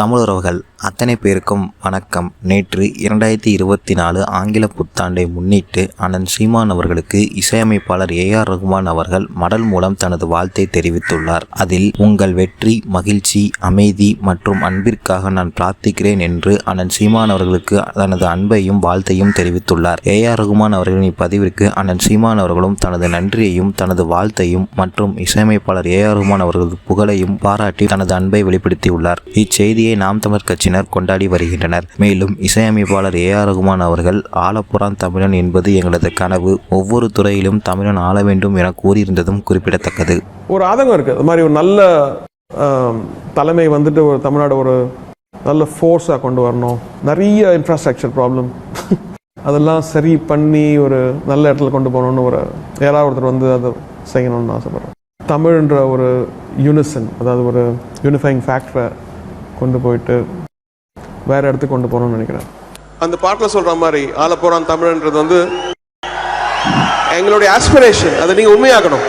தமிழுறவுகள் அத்தனை பேருக்கும் வணக்கம். நேற்று இரண்டாயிரத்தி இருபத்தி நாலு ஆங்கில புத்தாண்டை முன்னிட்டு அண்ணன் சீமான் அவர்களுக்கு இசையமைப்பாளர் ஏ ஆர் ரகுமான் அவர்கள் மடல் மூலம் தனது வாழ்த்தை தெரிவித்துள்ளார். அதில் உங்கள் வெற்றி மகிழ்ச்சி அமைதி மற்றும் அன்பிற்காக நான் பிரார்த்திக்கிறேன் என்று அண்ணன் சீமான் அவர்களுக்கு தனது அன்பையும் வாழ்த்தையும் தெரிவித்துள்ளார். ஏ ஆர் ரகுமான் அவர்களின் இப்பதிவிற்கு அண்ணன் சீமான் அவர்களும் தனது நன்றியையும் தனது வாழ்த்தையும் மற்றும் இசையமைப்பாளர் ஏ ஆர் ரகுமான் அவர்களது புகழையும் பாராட்டி தனது அன்பை வெளிப்படுத்தியுள்ளார். இச்செய்தியை நாம் தமிழ் கட்சியினர் கொண்டாடி வருகின்றனர். மேலும் இசையமைப்பாளர் ஏ ஆர் ரகுமான் அவர்கள் ஆலப்புறான் தமிழன் என்பது எங்களது கனவு. ஒவ்வொரு துறையிலும் தமிழன் ஆள வேண்டும் என கூறியிருந்ததும் குறிப்பிடத்தக்கது. ஒரு ஆதங்கம் இருக்குது அது மாதிரி ஒரு நல்ல தலைமை வந்துட்டு ஒரு தமிழ்நாடு ஒரு நல்ல ஃபோர்ஸாக கொண்டு வரணும். நிறைய இன்ஃப்ராஸ்ட்ரக்சர் ப்ராப்ளம் அதெல்லாம் சரி பண்ணி ஒரு நல்ல இடத்துல கொண்டு போகணும்னு ஒரு யாராவது ஒருத்தர் வந்து அதை செய்யணும்னு ஆசைப்பட்றேன். தமிழ்ன்ற ஒரு யூனிசன் அதாவது ஒரு யூனிஃபைங் ஃபேக்டரை கொண்டு போயிட்டு வேற இடத்துக்கு கொண்டு போகணும்னு நினைக்கிறேன். அந்த பாட்டில் சொல்ற மாதிரி ஆலப்புறான் தமிழ்ன்றது வந்து எங்களுடைய ஆஸ்பிரேஷன் அதை நீங்க உண்மையாக்கணும்.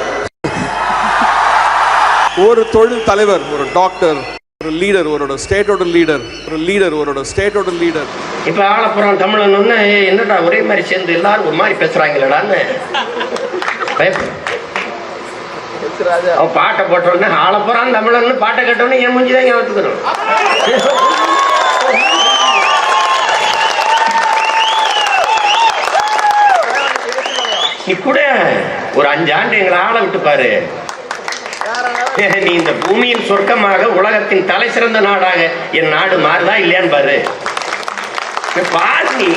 ஒரு தொழில் தலைவர் ஒரு டாக்டர் ஒரு லீடர் ஒரு ஸ்டேட்டோட லீடர் ஒரு லீடர் ஒரு ஸ்டேட்டோட லீடர் இப்ப ஆலப்புறம் தமிழன் என்னடா ஒரே மாதிரி சேர்ந்து எல்லாரும் ஒரு மாதிரி பேசுறாங்களடான்னு. பயப்படும் அவன் பாட்டை போட்டோடனே ஆலப்புறம் தமிழன் பாட்டை கேட்டோடனே என் மூஞ்சி தான் நீ கூட ஒரு அஞ்சு ஆண்டு எங்களை ஆள விட்டு பாரு. நீ இந்த பூமியின் சொர்க்கமாக உலகத்தின் தலை சிறந்த நாடாக என் நாடு மாறுதா இல்லையான்னு பாரு. பாரு நீ.